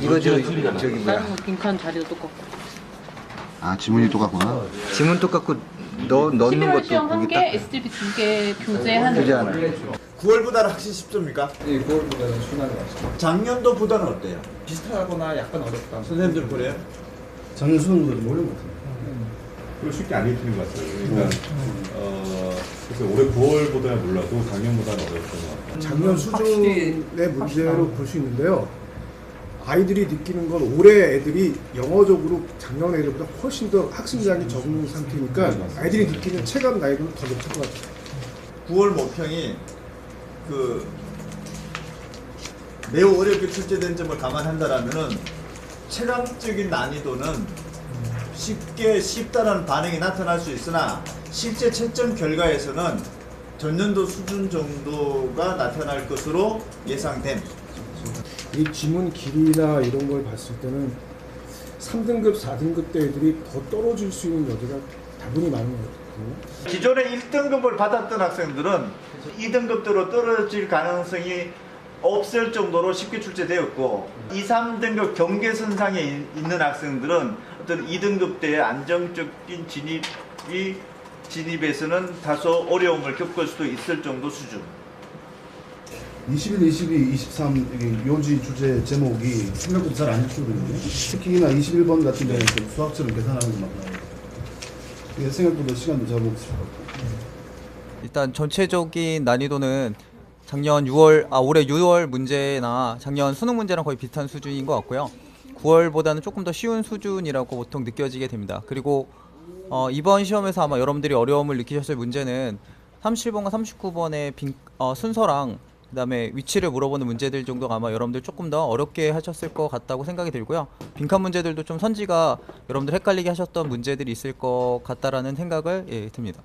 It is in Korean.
이거 저 저기 뭐야? 다른 거 빈칸 자리도 똑같고. 아 지문이 똑같구나. 지문 똑같고 넣 넣는 11월 것도 시험 거기 1개, 딱 SGB 2개 교재하는 교재하나. 9월보다는 확실히 쉽습니까? 예, 9월보다는 순환이 왔습니다. 작년도보다는 어때요? 비슷하거나 약간 어렵다. 선생님들 그래요? 좀 어려운 것 같아요. 그걸 쉽게 안 읽히는 것 같아요. 그러니까 어, 그래서 올해 9월보다는 몰라도 작년보다는 어려웠던 것 같아요. 작년 수준의 문제로 볼 수 있는데요. 아이들이 느끼는 건 올해 애들이 영어적으로 작년 애들보다 훨씬 더 학습량이 적은 상태니까 아이들이 느끼는 체감 나이도는 더 높을 것 같아요. 9월 모평이 그 매우 어렵게 출제된 점을 감안한다라면은 체감적인 난이도는 쉽게 쉽다는 반응이 나타날 수 있으나 실제 채점 결과에서는 전년도 수준 정도가 나타날 것으로 예상됨. 이 지문 길이나 이런 걸 봤을 때는 3등급, 4등급 때 애들이 더 떨어질 수 있는 여지가 다분히 많은 것 같거든요. 기존에 1등급을 받았던 학생들은 2등급대로 떨어질 가능성이 없을 정도로 쉽게 출제되었고 2, 3등급 경계선상에 이- 있는 학생들은 어떤 2등급 때의 안정적인 진입이 진입에서는 다소 어려움을 겪을 수도 있을 정도 수준. 21, 22, 23 이게 요지 주제 제목이 생각보다 잘안 읽히거든요. 특히나 21번 같은 경우는 좀 수학처럼 계산하는 것만 나와요. 이게 생각보다 시간도 잘 먹을 수 있고. 일단 전체적인 난이도는 작년 6월 아 올해 6월 문제나 작년 수능 문제랑 거의 비슷한 수준인 것 같고요. 9월보다는 조금 더 쉬운 수준이라고 보통 느껴지게 됩니다. 그리고 어, 이번 시험에서 아마 여러분들이 어려움을 느끼셨을 문제는 37번과 39번의 빈, 어, 순서랑 그다음에 위치를 물어보는 문제들 정도가 아마 여러분들 조금 더 어렵게 하셨을 것 같다고 생각이 들고요. 빈칸 문제들도 좀 선지가 여러분들 헷갈리게 하셨던 문제들이 있을 것 같다라는 생각을 예, 듭니다.